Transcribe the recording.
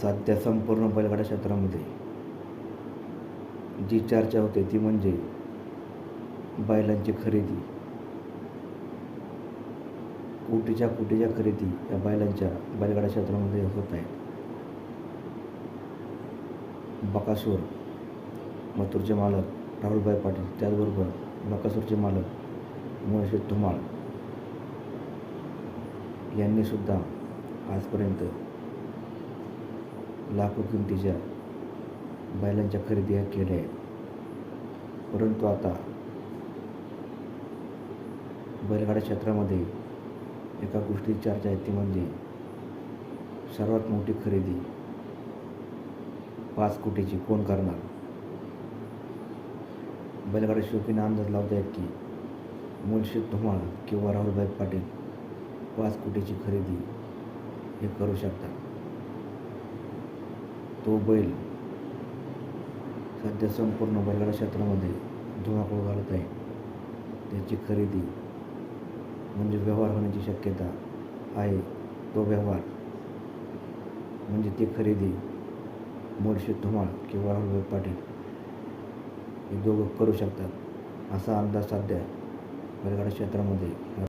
सध्या संपूर्ण बैलगाडा क्षेत्रामध्ये जी चर्चा होते ती म्हणजे बैलांची खरेदी. कोटीच्या कोटीच्या खरेदी या बैलांच्या बैलगाडा क्षेत्रामध्ये होत आहे बकासूर मथुरचे मालक राहुलभाई पाटील त्याचबरोबर बकासूरचे मालक मुळशी धुमाळ यांनी सुद्धा आजपर्यंत लाखो किमतीच्या बैलांच्या खरेदी ह्या केल्या आहेत. परंतु आता बैलगाड्या क्षेत्रामध्ये एका गोष्टी चर्चा आहे ती म्हणजे सर्वात मोठी खरेदी पाच कोटीची कोण करणार? बैलगाडा शोकीनं अंदाज लावता आहेत की मुळशीत धुमाळ किंवा राहुलभाई पाटील पाच कोटीची खरेदी हे करू शकतात. तो बैल सध्या संपूर्ण बैलगाडा क्षेत्रामध्ये धुमाकूळ घालत आहे. त्याची खरेदी म्हणजे व्यवहार होण्याची शक्यता आहे. तो व्यवहार म्हणजे ती खरेदी मुळशी धुमाळ किंवा राहुलभाई पाटील हे दोघं करू शकतात असा अंदाज सध्या बैलगाडा क्षेत्रामध्ये